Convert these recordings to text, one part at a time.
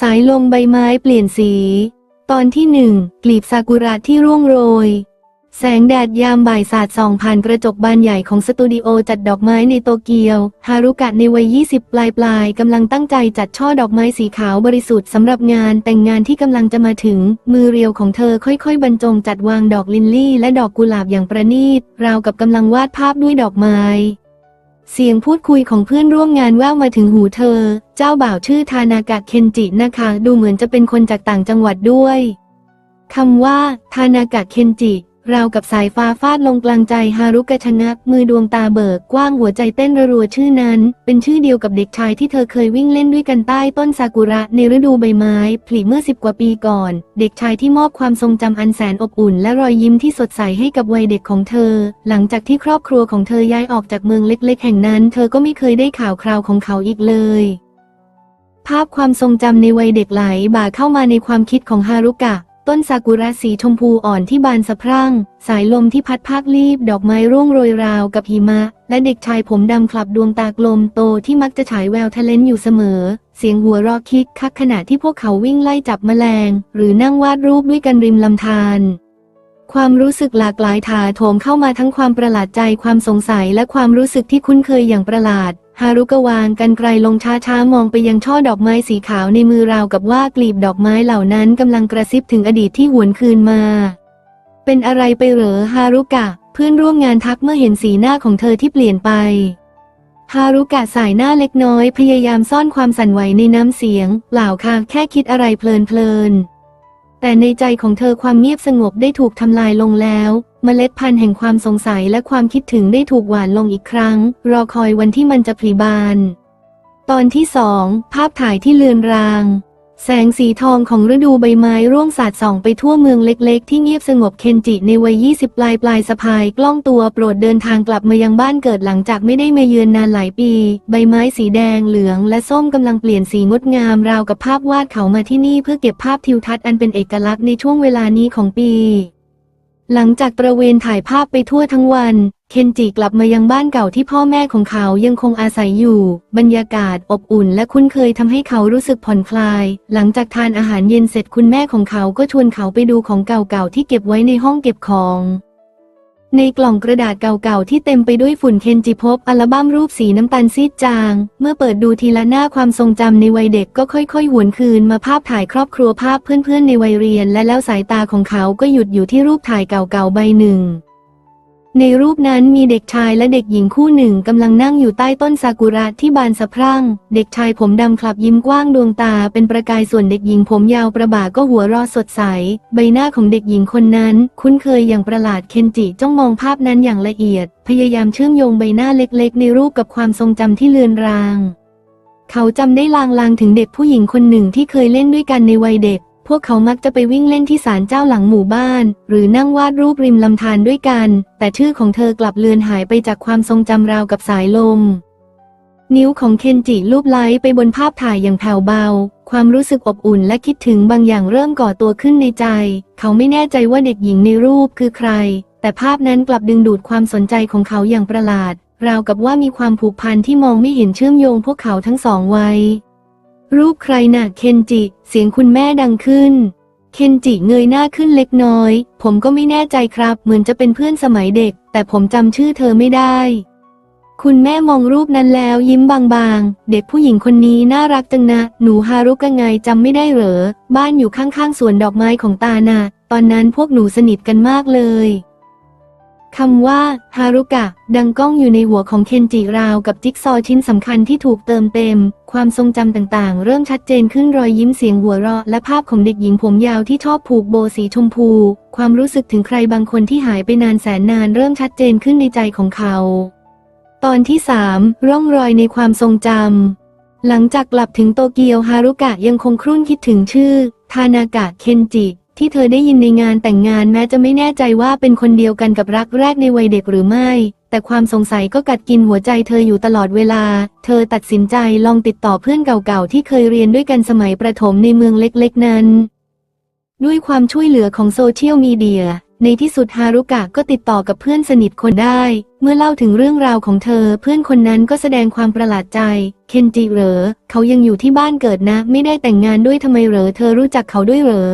สายลมใบไม้เปลี่ยนสี ตอนที่หนึ่งกลีบซากุระที่ร่วงโรย แสงแดดยามบ่ายสาดส่องผ่านกระจกบานใหญ่ของสตูดิโอจัดดอกไม้ในโตเกียว ฮารุกะในวัย 20 ปลายปลายๆกำลังตั้งใจจัดช่อดอกไม้สีขาวบริสุทธิ์สำหรับงานแต่งงานที่กำลังจะมาถึง มือเรียวของเธอค่อยๆ บรรจงจัดวางดอกลินลี่ และดอกกุหลาบอย่างประณีต ราวกับกำลังวาดภาพด้วยดอกไม้ เสียงพูดคุยของเพื่อนร่วมงานแว่วมาถึงหูเธอ เจ้าบ่าวชื่อทานากะเคนจินะคะ ดูเหมือนจะเป็นคนจากต่างจังหวัดด้วย คำว่า ทานากะเคนจิ ราวกับสายฟ้าฟาดลงกลางใจฮารุกะชะงักมือดวงตาเบิกกว้างหัวใจเต้นรัวชื่อนั้น เป็นชื่อเดียวกับเด็กชายที่เธอเคยวิ่งเล่นด้วยกันใต้ต้นซากุระในฤดูใบไม้ผลิเมื่อสิบกว่าปีก่อน เด็กชายที่มอบความทรงจำอันแสนอบอุ่น และรอยยิ้มที่สดใสให้กับวัยเด็กของเธอ หลังจากที่ครอบครัวของเธอย้ายออกจากเมืองเล็ก ๆ แห่งนั้น เธอก็ไม่เคยได้ข่าวคราวของเขาอีกเลยภาพความทรงจำในวัยเด็กไหลบ่าเข้ามาในความคิดของฮารุกะ ต้นซากุระสีชมพูอ่อนที่บานสะพรั่ง สายลมที่พัดพากลีบดอกไม้ร่วงโรยราวกับหิมะ และเด็กชายผมดำคลับดวงตากลมโตที่มักจะฉายแววทะเลนอยู่เสมอ เสียงหัวเราะคิกคักขณะที่พวกเขาวิ่งไล่จับแมลง หรือนั่งวาดรูปด้วยกันริมลำธารความรู้สึกหลากหลายถาโถมเข้ามาทั้งความประหลาดใจความสงสัยและความรู้สึกที่คุ้นเคยอย่างประหลาด ฮารุกะวางกันไกลลงช้าๆ มองไปยังช่อดอกไม้สีขาวในมือราวกับว่ากลีบดอกไม้เหล่านั้นกำลังกระซิบถึงอดีตที่หวนคืนมา เป็นอะไรไปเหรอฮารุกะ เพื่อนร่วมงานทักเมื่อเห็นสีหน้าของเธอที่เปลี่ยนไป ฮารุกะสายหน้าเล็กน้อย พยายามซ่อนความสั่นไหวในน้ำเสียงเปล่าค่ะแค่คิดอะไรเพลินๆ แต่ในใจของเธอความเงียบสงบได้ถูกทำลายลงแล้วเมล็ดพันธุ์แห่งความสงสัยและความคิดถึงได้ถูกหวานลงอีกครั้ง รอคอยวันที่มันจะผลิบาน ตอนที่สองภาพถ่ายที่เลือนราง แสงสีทองของฤดูใบไม้ร่วงสาดส่องไปทั่วเมืองเล็กๆ ที่เงียบสงบเคนจิในวัย 20 ปลายปลายสะพายกล้องตัวโปรดเดินทางกลับมายังบ้านเกิดหลังจากไม่ได้มาเยือนนานหลายปี ใบไม้สีแดงเหลืองและส้มกำลังเปลี่ยนสีงดงามราวกับภาพวาดเขามาที่นี่เพื่อเก็บภาพทิวทัศน์อันเป็นเอกลักษณ์ในช่วงเวลานี้ของปี หลังจากตระเวนถ่ายภาพไปทั่วทั้งวัน เคนจิกลับมายังบ้านเก่าที่พ่อแม่ของเขายังคงอาศัยอยู่ บรรยากาศอบอุ่นและคุ้นเคยทำให้เขารู้สึกผ่อนคลาย หลังจากทานอาหารเย็นเสร็จคุณแม่ของเขาก็ชวนเขาไปดูของเก่าๆที่เก็บไว้ในห้องเก็บของ ในกล่องกระดาษเก่าๆ ที่เต็มไปด้วยฝุ่นเคนจิพบอัลบั้มรูปสีน้ำตาลซีดจาง เมื่อเปิดดูทีละหน้าความทรงจำในวัยเด็กก็ค่อยๆ หวนคืนมาภาพถ่ายครอบครัวภาพเพื่อนๆ ในวัยเรียน และแล้วสายตาของเขาก็หยุดอยู่ที่รูปถ่ายเก่าๆ ใบหนึ่ง ในรูปนั้นมีเด็กชายและเด็กหญิงคู่หนึ่งกำลังนั่งอยู่ใต้ต้นซากุระที่บานสะพรั่ง เด็กชายผมดำคลับยิ้มกว้างดวงตาเป็นประกายส่วนเด็กหญิงผมยาวประบ่าก็หัวรอสดใส ใบหน้าของเด็กหญิงคนนั้น คุ้นเคยอย่างประหลาดเคนจิจ้องมองภาพนั้นอย่างละเอียด พยายามเชื่อมโยงใบหน้าเล็กๆ ในรูปกับความทรงจำที่เลือนรางเขาจำได้ลางๆ ถึงเด็กผู้หญิงคนหนึ่งที่เคยเล่นด้วยกันในวัยเด็ก พวกเขามักจะไปวิ่งเล่นที่ศาลเจ้าหลังหมู่บ้าน หรือนั่งวาดรูปริมลำธารด้วยกัน แต่ชื่อของเธอกลับเลือนหายไปจากความทรงจำราวกับสายลม นิ้วของเคนจิลูบไล้ไปบนภาพถ่ายอย่างแผ่วเบา ความรู้สึกอบอุ่นและคิดถึงบางอย่างเริ่มก่อตัวขึ้นในใจ เขาไม่แน่ใจว่าเด็กหญิงในรูปคือใคร แต่ภาพนั้นกลับดึงดูดความสนใจของเขาอย่างประหลาด ราวกับว่ามีความผูกพันที่มองไม่เห็นเชื่อมโยงพวกเขาทั้งสองไว้ รูปใครน่ะเคนจิ เสียงคุณแม่ดังขึ้น เคนจิเงยหน้าขึ้นเล็กน้อย ผมก็ไม่แน่ใจครับ เหมือนจะเป็นเพื่อนสมัยเด็ก แต่ผมจำชื่อเธอไม่ได้ คุณแม่มองรูปนั้นแล้วยิ้มบางๆ เด็กผู้หญิงคนนี้น่ารักจังนะ หนูฮารุกะไงจำไม่ได้เหรอ บ้านอยู่ข้างๆสวนดอกไม้ของตาน่ะตอนนั้นพวกหนูสนิทกันมากเลย คำว่าฮารุกะ ดังก้องอยู่ในหัวของเคนจิราวกับจิ๊กซอว์ชิ้นสำคัญที่ถูกเติมเต็ม ความทรงจำต่างๆ เริ่มชัดเจนขึ้นรอยยิ้มเสียงหัวเราะและภาพของเด็กหญิงผมยาวที่ชอบผูกโบสีชมพู ความรู้สึกถึงใครบางคนที่หายไปนานแสนนานเริ่มชัดเจนขึ้นในใจของเขา ตอนที่สามร่องรอยในความทรงจำหลังจากกลับถึงโตเกียวฮารุกะยังคงครุ่นคิดถึงชื่อ ทานากะเคนจิ ที่เธอได้ยินในงานแต่งงานแม้จะไม่แน่ใจว่าเป็นคนเดียวกันกับรักแรกในวัยเด็กหรือไม่ แต่ความสงสัยก็กัดกินหัวใจเธออยู่ตลอดเวลา เธอตัดสินใจลองติดต่อเพื่อนเก่าๆที่เคยเรียนด้วยกันสมัยประถมในเมืองเล็กๆนั้น ด้วยความช่วยเหลือของโซเชียลมีเดียในที่สุดฮารุกะก็ติดต่อกับเพื่อนสนิทคนได้ เมื่อเล่าถึงเรื่องราวของเธอ เพื่อนคนนั้นก็แสดงความประหลาดใจ เคนจิเหรอ เขายังอยู่ที่บ้านเกิดนะ ไม่ได้แต่งงานด้วยทำไมเหรอ เธอรู้จักเขาด้วยเหรอ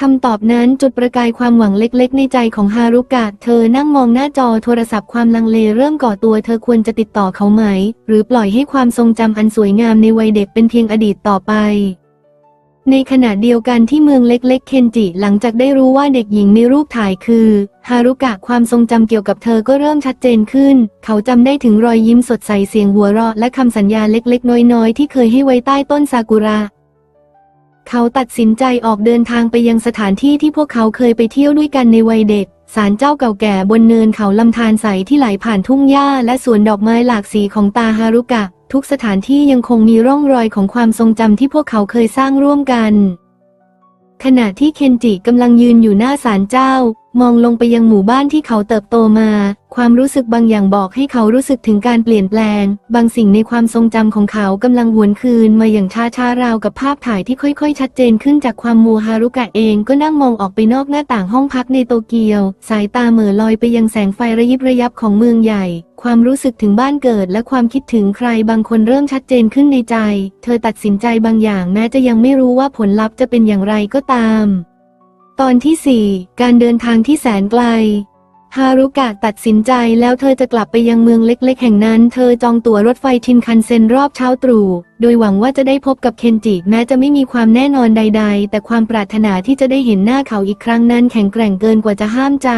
คำตอบนั้นจุดประกายความหวังเล็กๆ ในใจของฮารุกะ เธอนั่งมองหน้าจอโทรศัพท์ความลังเลเริ่มก่อตัวเธอควรจะติดต่อเขาไหม หรือปล่อยให้ความทรงจำอันสวยงามในวัยเด็กเป็นเพียงอดีตต่อไป ในขณะเดียวกันที่เมืองเล็กๆ เคนจิ หลังจากได้รู้ว่าเด็กหญิงในรูปถ่ายคือฮารุกะความทรงจำเกี่ยวกับเธอก็เริ่มชัดเจนขึ้น เขาจำได้ถึงรอยยิ้มสดใสเสียงหัวเราะและคำสัญญาเล็กๆ น้อยๆ ที่เคยให้ไว้ใต้ต้นซากุระ เขาตัดสินใจออกเดินทางไปยังสถานที่ที่พวกเขาเคยไปเที่ยวด้วยกันในวัยเด็กศาลเจ้าเก่าแก่บนเนินเขาลำธารใสที่ไหลผ่านทุ่งหญ้าและสวนดอกไม้หลากสีของตาฮารุกะ ทุกสถานที่ยังคงมีร่องรอยของความทรงจำที่พวกเขาเคยสร้างร่วมกัน ขณะที่เคนจิกำลังยืนอยู่หน้าศาลเจ้า มองลงไปยังหมู่บ้านที่เขาเติบโตมา ความรู้สึกบางอย่างบอกให้เขารู้สึกถึงการเปลี่ยนแปลง บางสิ่งในความทรงจำของเขากำลังหวนคืนมาอย่างช้าชาๆราวกับภาพถ่ายที่ค่อยๆ ชัดเจนขึ้นจากความมัวฮารุกะเองก็นั่งมองออกไปนอกหน้าต่างห้องพักในโตเกียว สายตาเหม่อลอยไปยังแสงไฟระยิบระยับของเมืองใหญ่ความรู้สึกถึงบ้านเกิดและความคิดถึงใครบางคนเริ่มชัดเจนขึ้นในใจ เธอตัดสินใจบางอย่างแม้จะยังไม่รู้ว่าผลลัพธ์จะเป็นอย่างไรก็ตาม ตอนที่ 4 การเดินทางที่แสนไกล ฮารุกะตัดสินใจแล้วเธอจะกลับไปยังเมืองเล็กๆ แห่งนั้น เธอจองตั๋วรถไฟชินคันเซ็นรอบเช้าตรู่ โดยหวังว่าจะได้พบกับเคนจิ แม้จะไม่มีความแน่นอนใด ๆ แต่ความปรารถนาที่จะได้เห็นหน้าเขาอีกครั้งนั้นแข็งแกร่งเกินกว่าจะห้ามใจ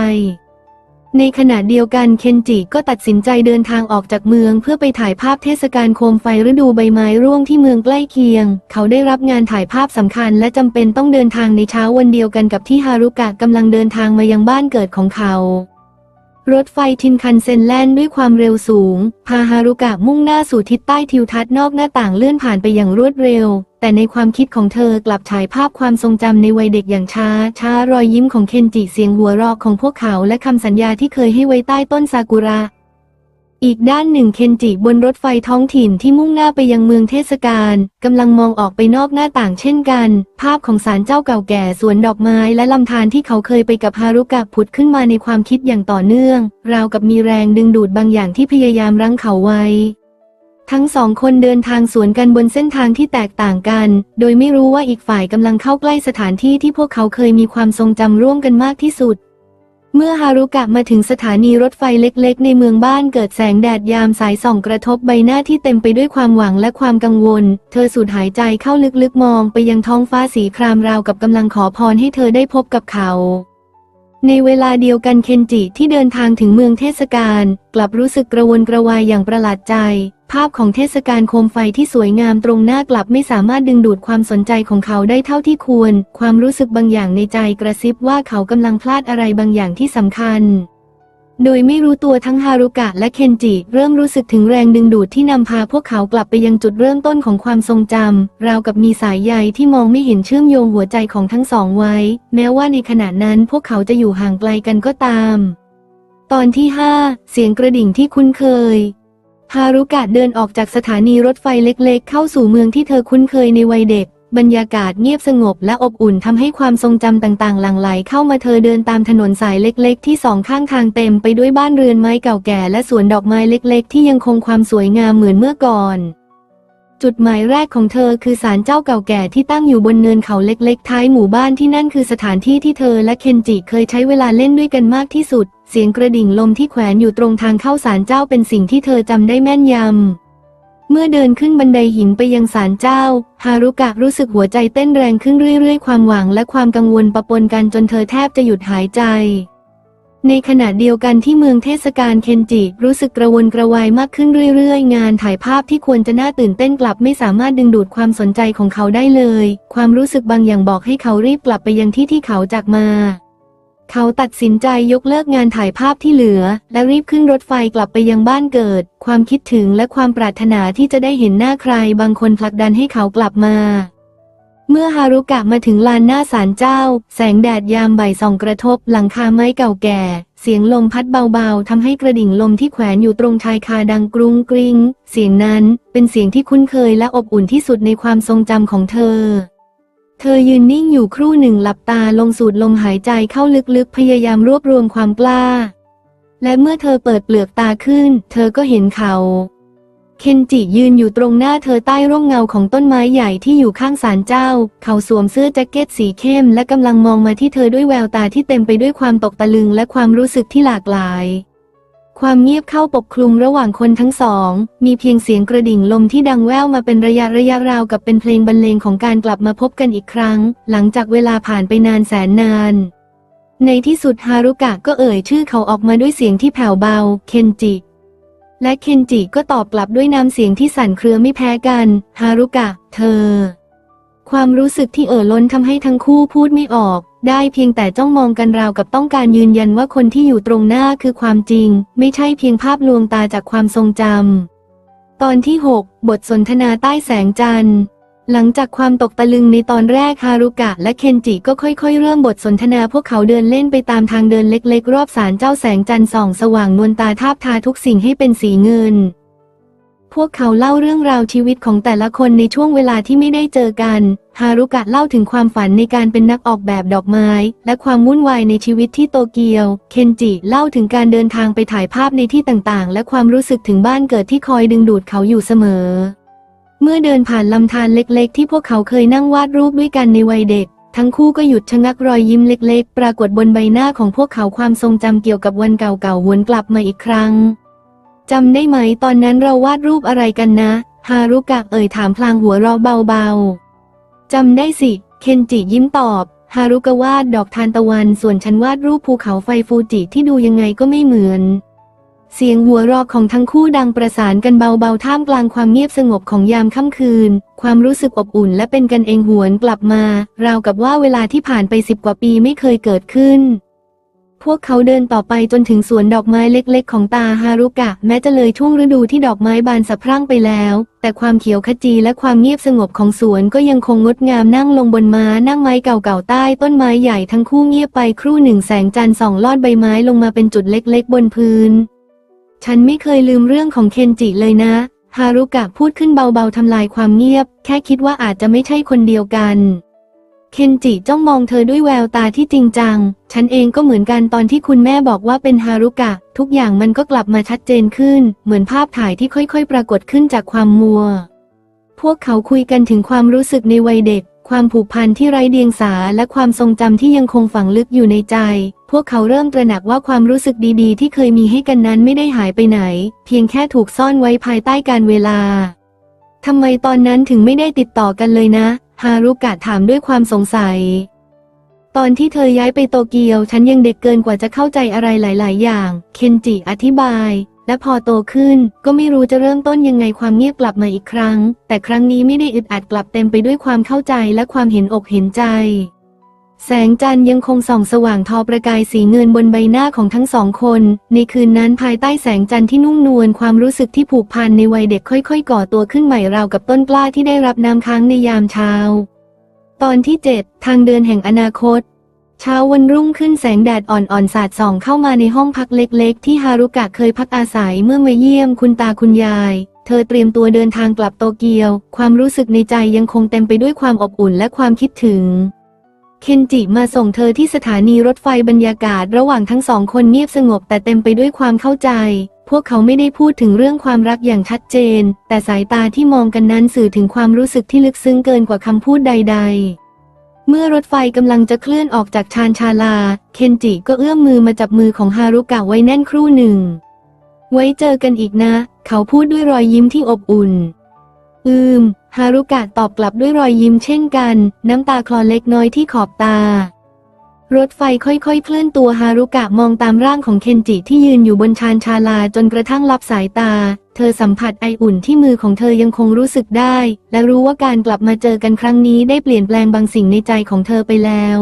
ในขณะเดียวกันเคนจิก็ตัดสินใจเดินทางออกจากเมืองเพื่อไปถ่ายภาพเทศกาลโคมไฟฤดูใบไม้ร่วงที่เมืองใกล้เคียง เขาได้รับงานถ่ายภาพสำคัญและจำเป็นต้องเดินทางในเช้าวันเดียวกันกับที่ฮารุกะกำลังเดินทางมายังบ้านเกิดของเขา รถไฟชินคันเซ็นแล่นด้วยความเร็วสูง พาฮารุกะมุ่งหน้าสู่ทิศใต้ทิวทัศน์นอกหน้าต่างเลื่อนผ่านไปอย่างรวดเร็ว แต่ในความคิดของเธอกลับฉายภาพความทรงจำในวัยเด็กอย่างช้า ช้ารอยยิ้มของเคนจิเสียงหัวเราะของพวกเขาและคำสัญญาที่เคยให้ไว้ใต้ต้นซากุระ อีกด้านหนึ่งเคนจิบนรถไฟท้องถิ่นที่มุ่งหน้าไปยังเมืองเทศกาลกำลังมองออกไปนอกหน้าต่างเช่นกัน ภาพของศาลเจ้าเก่าแก่สวนดอกไม้และลำธารที่เขาเคยไปกับฮารุกะผุดขึ้นมาในความคิดอย่างต่อเนื่อง ราวกับมีแรงดึงดูดบางอย่างที่พยายามรั้งเขาไว้ ทั้งสองคนเดินทางสวนกันบนเส้นทางที่แตกต่างกัน โดยไม่รู้ว่าอีกฝ่ายกำลังเข้าใกล้สถานที่ที่พวกเขาเคยมีความทรงจำร่วมกันมากที่สุด เมื่อฮารุกะมาถึงสถานีรถไฟเล็กๆ ในเมืองบ้านเกิดแสงแดดยามสายส่องกระทบใบหน้าที่เต็มไปด้วยความหวังและความกังวล เธอสูดหายใจเข้าลึกๆมองไปยังท้องฟ้าสีครามราวกับกำลังขอพรให้เธอได้พบกับเขา ในเวลาเดียวกันเคนจิที่เดินทางถึงเมืองเทศกาลกลับรู้สึกกระวนกระวายอย่างประหลาดใจ ภาพของเทศกาลโคมไฟที่สวยงามตรงหน้ากลับไม่สามารถดึงดูดความสนใจของเขาได้เท่าที่ควร ความรู้สึกบางอย่างในใจกระซิบว่าเขากำลังพลาดอะไรบางอย่างที่สำคัญ โดยไม่รู้ตัวทั้งฮารุกะและเคนจิ เริ่มรู้สึกถึงแรงดึงดูดที่นำพาพวกเขากลับไปยังจุดเริ่มต้นของความทรงจำราวกับมีสายใยที่มองไม่เห็นเชื่อมโยงหัวใจของทั้งสองไว้ แม้ว่าในขณะนั้นพวกเขาจะอยู่ห่างไกลกันก็ตาม ตอนที่ 5 เสียงกระดิ่งที่คุ้นเคยฮารุกะเดินออกจากสถานีรถไฟเล็กๆ เข้าสู่เมืองที่เธอคุ้นเคยในวัยเด็ก บรรยากาศเงียบสงบและอบอุ่นทำให้ความทรงจำต่างๆ หลั่งไหลเข้ามาเธอเดินตามถนนสายเล็กๆ ที่สองข้างทางเต็มไปด้วยบ้านเรือนไม้เก่าแก่และสวนดอกไม้เล็กๆ ที่ยังคงความสวยงามเหมือนเมื่อก่อนจุดหมายแรกของเธอคือศาลเจ้าเก่าแก่ที่ตั้งอยู่บนเนินเขาเล็กๆ ท้ายหมู่บ้านที่นั่นคือสถานที่ที่เธอและเคนจิเคยใช้เวลาเล่นด้วยกันมากที่สุด เสียงกระดิ่งลมที่แขวนอยู่ตรงทางเข้าศาลเจ้าเป็นสิ่งที่เธอจำได้แม่นยำ เมื่อเดินขึ้นบันไดหินไปยังศาลเจ้า ฮารุกะรู้สึกหัวใจเต้นแรงขึ้นเรื่อยๆ ความหวังและความกังวลปะปนกันจนเธอแทบจะหยุดหายใจ ในขณะเดียวกันที่เมืองเทศกาลเคนจิ รู้สึกกระวนกระวายมากขึ้นเรื่อยๆ งานถ่ายภาพที่ควรจะน่าตื่นเต้นกลับไม่สามารถดึงดูดความสนใจของเขาได้เลย ความรู้สึกบางอย่างบอกให้เขารีบกลับไปยังที่ที่เขาจากมา เขาตัดสินใจยกเลิกงานถ่ายภาพที่เหลือ และรีบขึ้นรถไฟกลับไปยังบ้านเกิด ความคิดถึงและความปรารถนาที่จะได้เห็นหน้าใครบางคนผลักดันให้เขากลับมา เมื่อฮารุกะมาถึงลานหน้าศาลเจ้า แสงแดดยามบ่ายส่องกระทบ หลังคาไม้เก่าแก่ เสียงลมพัดเบาๆทำให้กระดิ่งลมที่แขวนอยู่ตรงชายคาดังกรุงกริง เสียงนั้นเป็นเสียงที่คุ้นเคยและอบอุ่นที่สุดในความทรงจำของเธอ เธอยืนนิ่งอยู่ครู่หนึ่งหลับตาลงสูดลมหายใจเข้าลึกๆ พยายามรวบรวมความกล้า และเมื่อเธอเปิดเปลือกตาขึ้น เธอก็เห็นเขา เคนจิยืนอยู่ตรงหน้าเธอใต้ร่มเงาของต้นไม้ใหญ่ที่อยู่ข้างศาลเจ้า เขาสวมเสื้อแจ็คเก็ตสีเข้ม และกำลังมองมาที่เธอด้วยแววตาที่เต็มไปด้วยความตกตะลึงและความรู้สึกที่หลากหลาย ความเงียบเข้าปกคลุมระหว่างคนทั้งสอง มีเพียงเสียงกระดิ่งลมที่ดังแว่วมาเป็นระยะระยะราวกับเป็นเพลงบรรเลงของการกลับมาพบกันอีกครั้ง หลังจากเวลาผ่านไปนานแสนนาน ในที่สุดฮารุกะก็เอ่ยชื่อเขาออกมาด้วยเสียงที่แผ่วเบา เคนจิ และเคนจิก็ตอบกลับด้วยน้ำเสียงที่สั่นเครือไม่แพ้กัน ฮารุกะ เธอ ความรู้สึกที่เอ่อล้นทำให้ทั้งคู่พูดไม่ออก ได้เพียงแต่จ้องมองกันราวกับต้องการยืนยันว่าคนที่อยู่ตรงหน้าคือความจริง ไม่ใช่เพียงภาพลวงตาจากความทรงจำตอนที่ 6 บทสนทนาใต้แสงจันทร์หลังจากความตกตะลึงในตอนแรกฮารุกะและเคนจิก็ค่อยๆ เริ่มบทสนทนาพวกเขาเดินเล่นไปตามทางเดินเล็กๆ รอบศาลเจ้าแสงจันทร์ส่องสว่างนวลตาทาบทาทุกสิ่งให้เป็นสีเงิน พวกเขาเล่าเรื่องราวชีวิตของแต่ละคนในช่วงเวลาที่ไม่ได้เจอกัน ฮารุกะเล่าถึงความฝันในการเป็นนักออกแบบดอกไม้ และความวุ่นวายในชีวิตที่โตเกียว เคนจิเล่าถึงการเดินทางไปถ่ายภาพในที่ต่างๆ และความรู้สึกถึงบ้านเกิดที่คอยดึงดูดเขาอยู่เสมอ เมื่อเดินผ่านลำธารเล็กๆ ที่พวกเขาเคยนั่งวาดรูปด้วยกันในวัยเด็กทั้งคู่ก็หยุดชะงักรอยยิ้มเล็ก ๆ ปรากฏบนใบหน้าของพวกเขาความทรงจำเกี่ยวกับวันเก่าๆวนกลับมาอีกครั้ง จำได้ไหมตอนนั้นเราวาดรูปอะไรกันนะ ฮารุกะเอ่ยถามพลางหัวเราะเบาๆ จำได้สิ เคนจิยิ้มตอบ ฮารุกะวาดดอกทานตะวันส่วนฉันวาดรูปภูเขาไฟฟูจิที่ดูยังไงก็ไม่เหมือน เสียงหัวเราะของทั้งคู่ดังประสานกันเบาๆ ท่ามกลางความเงียบสงบของยามค่ำคืน ความรู้สึกอบอุ่นและเป็นกันเองหวนกลับมา ราวกับว่าเวลาที่ผ่านไปสิบกว่าปีไม่เคยเกิดขึ้น พวกเขาเดินต่อไปจนถึงสวนดอกไม้เล็กๆ ของตาฮารุกะ แม้จะเลยช่วงฤดูที่ดอกไม้บานสะพรั่งไปแล้ว แต่ความเขียวขจีและความเงียบสงบของสวนก็ยังคงงดงามนั่งลงบนม้านั่งไม้เก่าๆใต้ต้นไม้ใหญ่ทั้งคู่เงียบไปครู่หนึ่งแสงจันทร์ส่องลอดใบไม้ลงมาเป็นจุดเล็กๆ บนพื้น ฉันไม่เคยลืมเรื่องของเคนจิเลยนะฮารุกะพูดขึ้นเบาๆทำลายความเงียบ แค่คิดว่าอาจจะไม่ใช่คนเดียวกัน เคนจิจ้องมองเธอด้วยแววตาที่จริงจัง ฉันเองก็เหมือนกันตอนที่คุณแม่บอกว่าเป็นฮารุกะ ทุกอย่างมันก็กลับมาชัดเจนขึ้น เหมือนภาพถ่ายที่ค่อยๆ ปรากฏขึ้นจากความมัว พวกเขาคุยกันถึงความรู้สึกในวัยเด็ก ความผูกพันที่ไร้เดียงสาและความทรงจำที่ยังคงฝังลึกอยู่ในใจ พวกเขาเริ่มตระหนักว่าความรู้สึกดีๆ ที่เคยมีให้กันนั้นไม่ได้หายไปไหน เพียงแค่ถูกซ่อนไว้ภายใต้การเวลาทำไมตอนนั้นถึงไม่ได้ติดต่อกันเลยนะ ฮารุกะถามด้วยความสงสัย ตอนที่เธอย้ายไปโตเกียว ฉันยังเด็กเกินกว่าจะเข้าใจอะไรหลาย ๆ อย่าง เคนจิอธิบาย และพอโตขึ้น ก็ไม่รู้จะเริ่มต้นยังไงความเงียบกลับมาอีกครั้ง แต่ครั้งนี้ไม่ได้อึดอัดกลับเต็มไปด้วยความเข้าใจและความเห็นอกเห็นใจ แสงจันทร์ยังคงส่องสว่างทอประกายสีเงินบนใบหน้าของทั้งสองคน ในคืนนั้นภายใต้แสงจันทร์ที่นุ่มนวลความรู้สึกที่ผูกพันในวัยเด็กค่อย ๆ ก่อตัวขึ้นใหม่ราวกับต้นกล้าที่ได้รับน้ำค้างในยามเช้า ตอนที่ 7 ทางเดินแห่งอนาคต เช้าวันรุ่งขึ้นแสงแดดอ่อนๆสาดส่องเข้ามาในห้องพักเล็ก ๆ ที่ฮารุกะเคยพักอาศัยเมื่อมาเยี่ยมคุณตาคุณยายเธอเตรียมตัวเดินทางกลับโตเกียว ความรู้สึกในใจยังคงเต็มไปด้วยความอบอุ่นและความคิดถึง เคนจิมาส่งเธอที่สถานีรถไฟบรรยากาศระหว่างทั้งสองคนเงียบสงบแต่เต็มไปด้วยความเข้าใจ พวกเขาไม่ได้พูดถึงเรื่องความรักอย่างชัดเจน แต่สายตาที่มองกันนั้นสื่อถึงความรู้สึกที่ลึกซึ้งเกินกว่าคำพูดใด ๆเมื่อรถไฟกำลังจะเคลื่อนออกจากชานชาลา เคนจิก็เอื้อมมือมาจับมือของฮารุกะไว้แน่นครู่หนึ่ง ไว้เจอกันอีกนะ เขาพูดด้วยรอยยิ้มที่อบอุ่น อืม ฮารุกะตอบกลับด้วยรอยยิ้มเช่นกัน น้ำตาคลอเล็กน้อยที่ขอบตา รถไฟค่อยๆ เคลื่อนตัวฮารุกะมองตามร่างของเคนจิที่ยืนอยู่บนชานชาลาจนกระทั่งลับสายตา เธอสัมผัสไออุ่นที่มือของเธอยังคงรู้สึกได้ และรู้ว่าการกลับมาเจอกันครั้งนี้ได้เปลี่ยนแปลงบางสิ่งในใจของเธอไปแล้ว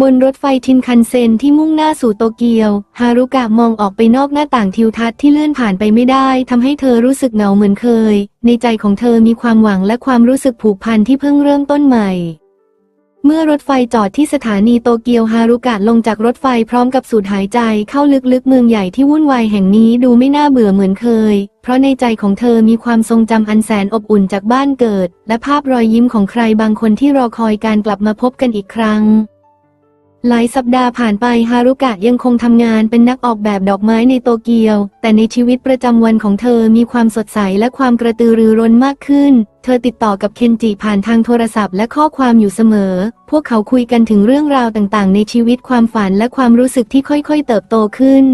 บนรถไฟทินคันเซ็นที่มุ่งหน้าสู่โตเกียว ฮารุกะมองออกไปนอกหน้าต่างทิวทัศน์ที่เลื่อนผ่านไปไม่ได้ทำให้เธอรู้สึกเหงาเหมือนเคย ในใจของเธอมีความหวังและความรู้สึกผูกพันที่เพิ่งเริ่มต้นใหม่ เมื่อรถไฟจอดที่สถานีโตเกียวฮารุกะลงจากรถไฟพร้อมกับสูดหายใจเข้าลึกๆเมืองใหญ่ที่วุ่นวายแห่งนี้ดูไม่น่าเบื่อเหมือนเคย เพราะในใจของเธอมีความทรงจำอันแสนอบอุ่นจากบ้านเกิด และภาพรอยยิ้มของใครบางคนที่รอคอยการกลับมาพบกันอีกครั้ง หลายสัปดาห์ผ่านไปฮารุกะยังคงทำงานเป็นนักออกแบบดอกไม้ในโตเกียว แต่ในชีวิตประจำวันของเธอมีความสดใสและความกระตือรือร้นมากขึ้น เธอติดต่อกับเคนจิผ่านทางโทรศัพท์และข้อความอยู่เสมอ พวกเขาคุยกันถึงเรื่องราวต่างๆ ในชีวิตความฝันและความรู้สึกที่ค่อยๆ เติบโตขึ้น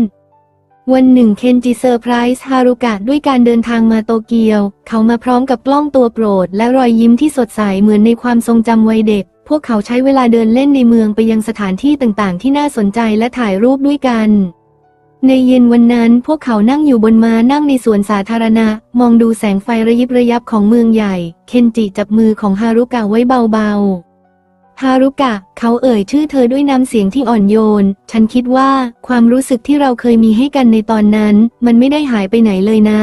วันหนึ่งเคนจิเซอร์ไพรส์ฮารุกะด้วยการเดินทางมาโตเกียว เขามาพร้อมกับกล้องตัวโปรด และรอยยิ้มที่สดใสเหมือนในความทรงจำวัยเด็ก พวกเขาใช้เวลาเดินเล่นในเมืองไปยังสถานที่ต่างๆ ที่น่าสนใจและถ่ายรูปด้วยกัน ในเย็นวันนั้นพวกเขานั่งอยู่บนม้านั่งในสวนสาธารณะ มองดูแสงไฟระยิบระยับของเมืองใหญ่ เคนจิจับมือของฮารุกะไว้เบาๆ ฮารุกะ เขาเอ่ยชื่อเธอด้วยน้ำเสียงที่อ่อนโยน ฉันคิดว่าความรู้สึกที่เราเคยมีให้กันในตอนนั้น มันไม่ได้หายไปไหนเลยนะ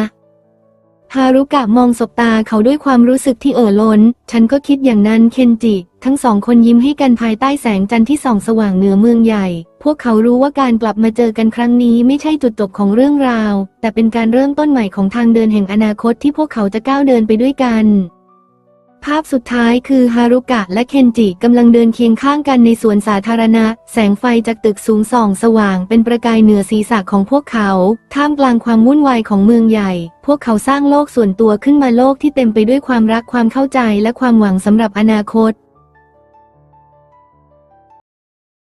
ฮารุกะมองสบตาเขาด้วยความรู้สึกที่เอ่อล้น ฉันก็คิดอย่างนั้นเคนจิ ทั้งสองคนยิ้มให้กันภายใต้แสงจันทร์ที่ส่องสว่างเหนือเมืองใหญ่ พวกเขารู้ว่าการกลับมาเจอกันครั้งนี้ไม่ใช่จุดจบของเรื่องราว แต่เป็นการเริ่มต้นใหม่ของทางเดินแห่งอนาคตที่พวกเขาจะก้าวเดินไปด้วยกัน ภาพสุดท้ายคือฮารุกะและเคนจิกำลังเดินเคียงข้างกันในสวนสาธารณะ แสงไฟจากตึกสูงส่องสว่างเป็นประกายเหนือศีรษะของพวกเขา ท่ามกลางความวุ่นวายของเมืองใหญ่ พวกเขาสร้างโลกส่วนตัวขึ้นมาโลกที่เต็มไปด้วยความรักความเข้าใจและความหวังสำหรับอนาคต